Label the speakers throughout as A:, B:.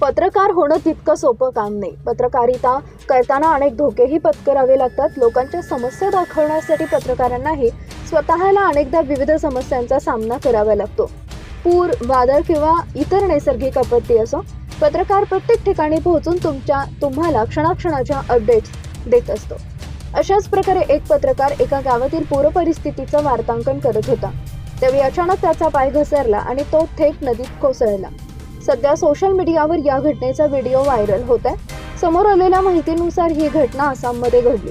A: पत्रकार होणं तितकं सोपं काम नाही. पत्रकारिता करताना अनेक धोकेही पत्करावे लागतात. लोकांच्या समस्या दाखवण्यासाठी पत्रकारांनाही स्वतःला अनेकदा विविध समस्यांचा सामना करावा लागतो. पूर वादळ किंवा इतर नैसर्गिक आपत्ती असो पत्रकार प्रत्येक ठिकाणी पोहोचून तुमच्या तुम्हाला क्षणाक्षणाच्या अपडेट्स देत असतो. अशाच प्रकारे एक पत्रकार एका गावातील पूरपरिस्थितीचं वार्तांकन करत होता. त्यावेळी अचानक त्याचा पाय घसरला आणि तो थेट नदीत कोसळला. सध्या सोशल मीडियावर या घटनेचा व्हिडिओ व्हायरल होत आहे समोर आलेल्या माहितीनुसार ही घटना आसाममध्ये घडली.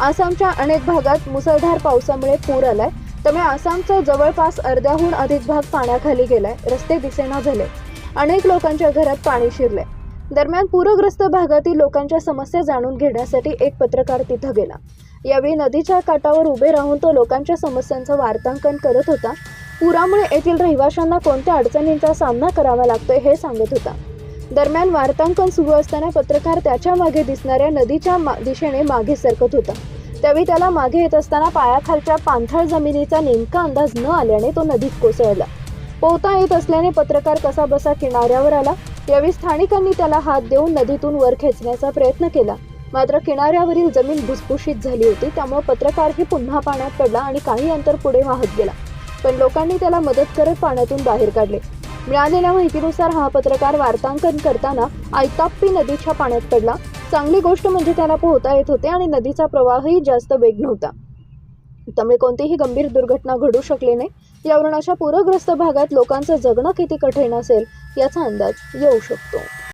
A: आसामच्या अनेक भागात मुसळधार पावसामुळे पूर आलाय. त्यामुळे आसामचा जवळपास अर्ध्याहून अधिक भाग पाण्याखाली गेलाय. रस्ते दिसेना झाले. अनेक लोकांच्या घरात पाणी शिरले दरम्यान पूरग्रस्त भागातील लोकांच्या समस्या जाणून घेण्यासाठी एक पत्रकार तिथं गेला. यावेळी नदीच्या काठावर उभे राहून तो लोकांच्या समस्यांचं वार्तांकन करत होता. पुरामुळे येथील रहिवाशांना कोणत्या अडचणींचा सामना करावा लागतोय हे सांगत होता. दरम्यान वार्तांकन सुरू असताना पत्रकार त्याच्यामागे दिसणाऱ्या नदीच्या मा- दिशेने मागे सरकत होता. त्यावेळी त्याला मागे येत असताना पायाखालच्या पाणथळ जमिनीचा नेमका अंदाज न आल्याने तो नदीत कोसळला. पोहता येत असल्याने पत्रकार कसा बसा किनाऱ्यावर आला. यावेळी स्थानिकांनी त्याला हात देऊन नदीतून वर खेचण्याचा प्रयत्न केला. मात्र किनाऱ्यावरील जमीन भुसभुशीत झाली होती त्यामुळे पत्रकारही पुन्हा पाण्यात पडला आणि काही अंतर पुढे वाहत गेला. पण लोकांनी त्याला मदत करत पाण्यातून बाहेर काढले. मिळालेल्या माहितीनुसार हा पत्रकार वार्तांकन करताना आयताप्पी नदीच्या पाण्यात पडला. चांगली गोष्ट म्हणजे त्याला पोहता येत होते आणि नदीचा प्रवाहही जास्त वेग नव्हता. त्यामुळे कोणतीही गंभीर दुर्घटना घडू शकली नाही. यावरून अशा पूरग्रस्त भागात लोकांचं जगणं किती कठीण असेल याचा अंदाज येऊ शकतो.